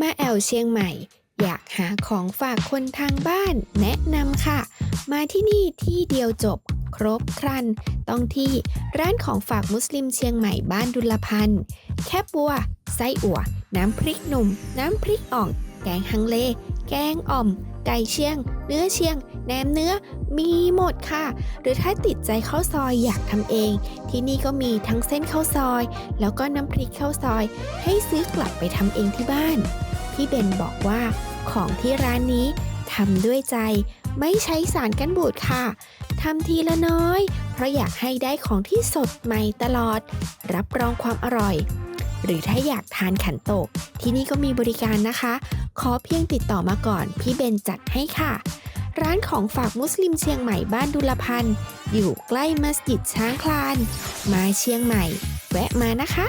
มาแอวเชียงใหม่ อยากหาของฝากคนทางบ้าน แนะนำค่ะ มาที่นี่ที่เดียวจบ ครบครัน ต้องที่ร้านของฝากมุสลิมเชียงใหม่บ้านดุลพันธ์แคบบัว ไส้อั่ว น้ำพริกหนุ่ม น้ำพริกอ่อง แกงฮังเล แกงอ่อม ไก่เชียง เนื้อเชียงแหนมเนื้อมีหมดค่ะ หรือถ้าติดใจข้าวซอยอยากทำเอง ที่นี่ก็มีทั้งเส้นข้าวซอย แล้วก็น้ำพริกข้าวซอย ให้ซื้อกลับไปทำเองที่บ้าน พี่เบนบอกว่าของที่ร้านนี้ทำด้วยใจไม่ใช้สารกันบูดค่ะทำทีละน้อย เพราะอยากให้ได้ของที่สดใหม่ตลอด รับรองความอร่อย หรือถ้าอยากทานขันโตก ที่นี่ก็มีบริการนะคะ ขอเพียงติดต่อมาก่อน พี่เบนจัดให้ค่ะ ร้านของฝากมุสลิมเชียงใหม่บ้านดุลพันธ์อยู่ใกล้มัสยิดช้างคลาน มาเชียงใหม่ แวะมานะคะ